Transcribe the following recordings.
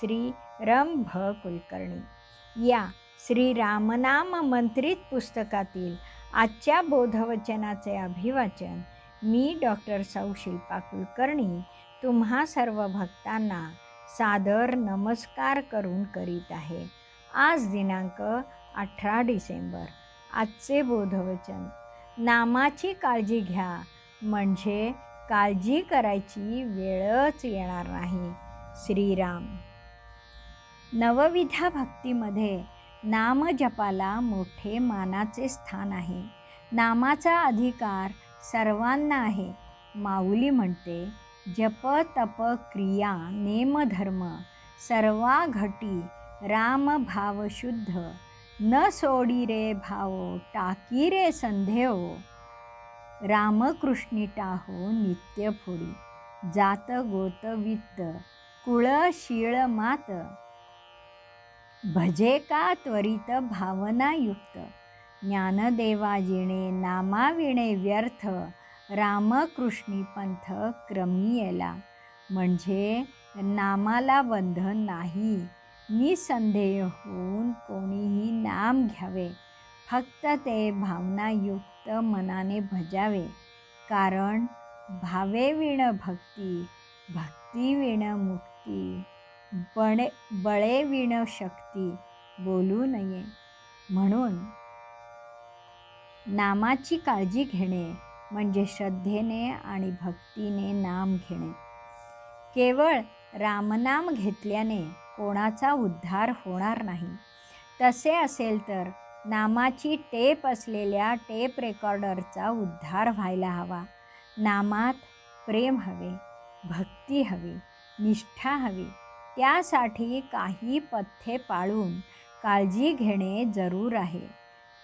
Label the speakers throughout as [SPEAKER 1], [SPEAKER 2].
[SPEAKER 1] श्री रम भ कुलकर्णी या श्री रामनाम मंत्रित पुस्तकातील आजच्या बोधवचनाचे अभिवाचन मी डॉक्टर सौ शिल्पा कुलकर्णी तुम्हा सर्व भक्तांना सादर नमस्कार करून करीत आहे. आज दिनांक अठरा डिसेंबर आजचे बोधवचन. नामाची काळजी घ्या म्हणजे काळजी करायची वेळच येणार नाही. श्रीराम. नवविधा भक्तीमध्ये नामजपाला मोठे मानाचे स्थान आहे. नामाचा अधिकार सर्वांना आहे. माऊली म्हणते जप तप क्रिया नेमधर्म सर्वा घटी राम भाव शुद्ध न सोडी रे भावो टाकी रे संधेव रामकृष्णी टाहो नित्य फोडी जात गोत वित्त कुळ शिळ मात भजे का त्वरित भावनायुक्त? ज्ञानदेवाजिणे नामाविणे व्यर्थ रामकृष्णी पंथ क्रमी येला म्हणजे नामाला बंधन नाही निसंदेह होऊन कोणीही नाम घ्यावे. फक्त ते भावनायुक्त मनाने भजावे. कारण भावेविण भक्ती भक्तीविण मुक्ती. बळे विण शक्ती बोलू नये. म्हणून नामाची काळजी घेणे म्हणजे श्रद्धेने आणि भक्तीने नाम घेणे. केवळ रामनाम घेतल्याने कोणाचा उद्धार होणार नाही. तसे असेल तर नामाची टेप असलेल्या टेप रेकॉर्डरचा उद्धार व्हायला हवा. नामात प्रेम हवे भक्ती हवी निष्ठा हवी त्यासाठी काही पथ्ये पाळून काळजी घेणे जरूर आहे.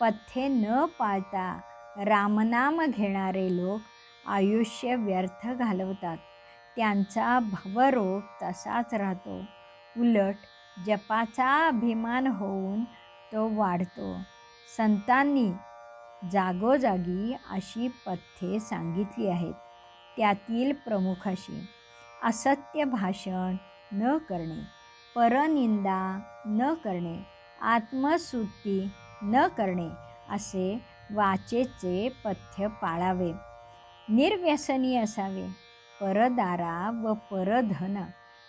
[SPEAKER 1] पथ्ये न पाळता रामनाम घेणारे लोक आयुष्य व्यर्थ घालवतात. त्यांचा भवरोग तसाच राहतो. उलट जपाचा अभिमान होऊन तो वाढतो. संतांनी जागोजागी अशी पथ्ये सांगितली आहेत. त्यातील प्रमुख अशी असत्य भाषण न करणे परनिंदा न करणे आत्मस्तुती न करणे असे वाचेचे पथ्य पाळावे. निर्व्यसनी असावे परदारा व परधन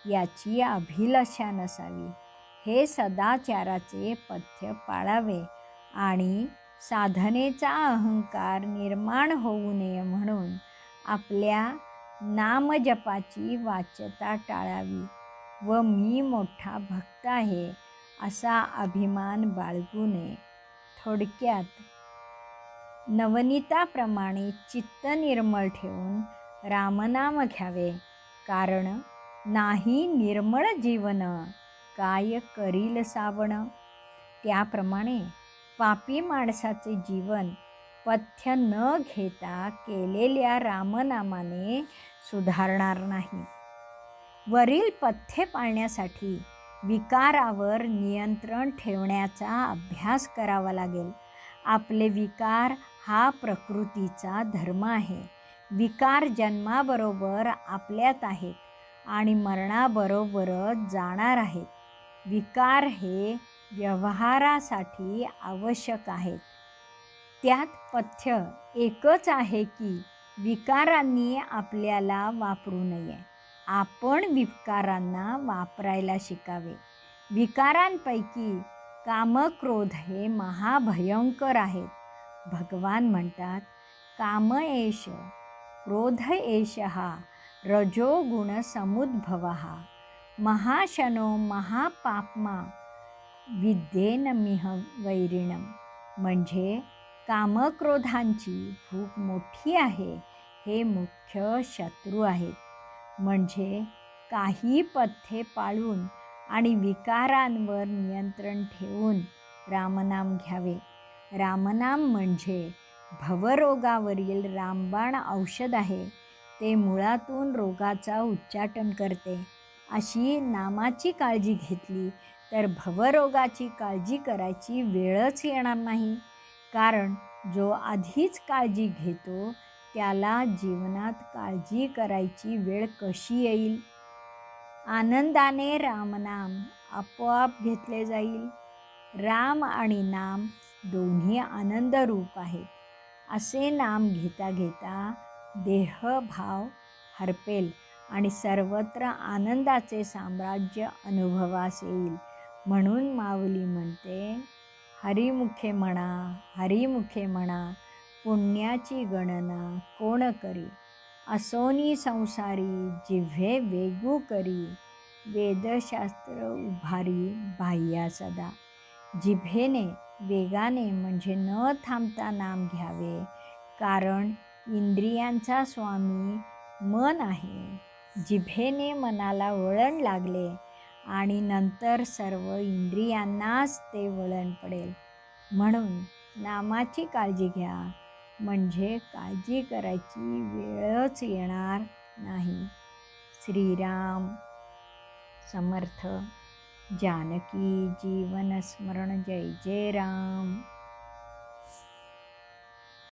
[SPEAKER 1] याची अभिलाषा नसावी. हे सदाचाराचे पथ्य पाळावे आणि साधनेचा अहंकार निर्माण होऊ नये म्हणून आपल्या नामजपाची वाच्यता टाळावी. व मी मोठा भक्त आहे असा अभिमान बाळगू नये. थोडक्यात नवनीताप्रमाणे चित्त निर्मळ ठेवून रामनाम घ्यावे कारण नाही निर्मळ जीवन काय करील सावण. त्याप्रमाणे पापी माणसाचे जीवन पथ्य न घेता केलेल्या रामनामाने सुधारणार नाही. वरील पथ्ये पाळण्यासाठी विकारावर नियंत्रण ठेवण्याचा अभ्यास करावा लागेल. आपले विकार हा प्रकृतीचा धर्म आहे. विकार जन्माबरोबर आपल्यात आहेत आणि मरणाबरोबरच जाणार आहेत. विकार हे व्यवहारासाठी आवश्यक आहेत. त्यात पथ्य एकच आहे की विकारांनी आपल्याला वापरू नये. आपण विकारांना वापरायला शिकावे. विकारांपैकी कामक्रोध हे महाभयंकर आहेत. भगवान म्हणतात काम एष क्रोध एष हा रजोगुण समुद्भव हा महाशनो महापापमा विद्येन मिह वैरिणम म्हणजे कामक्रोधांची भूक मोठी आहे. हे मुख्य शत्रू आहेत. म्हणजे काही पथ्ये पाळून आणि विकारांवर नियंत्रण ठेवून रामनाम घ्यावे. रामनाम म्हणजे भवरोगावरील रामबाण औषध आहे. ते मुळातून रोगाचा उच्चाटन करते. अशी नामाची काळजी घेतली तर भवरोगाची काळजी करायची वेळच येणार नाही. कारण जो आधीच काळजी घेतो त्याला जीवनात काळजी करायची वेळ कशी येईल? आनंदाने रामनाम आपोआप घेतले जाईल. राम आणि नाम दोन्ही आनंदरूप आहेत. असे नाम घेता घेता देहभाव हरपेल आणि सर्वत्र आनंदाचे साम्राज्य अनुभवास येईल. म्हणून माऊली म्हणते हरिमुखे म्हणा हरिमुखे म्हणा पुण्याची गणना कोण करी? असोनी संसारी जिव्हे वेगू करी. वेदशास्त्र उभारी बाह्या सदा. जिभेने वेगाने म्हणजे न थांबता नाम घ्यावे. कारण इंद्रियांचा स्वामी मन आहे. जिभेने मनाला वळण लागले आणि नंतर सर्व इंद्रियांनाच ते वळण पडेल. म्हणून नामाची काळजी घ्या. म्हणजे काळजी करायची वेळच येणार नाही. श्रीराम समर्थ. जानकी जीवन स्मरण. जय जय राम.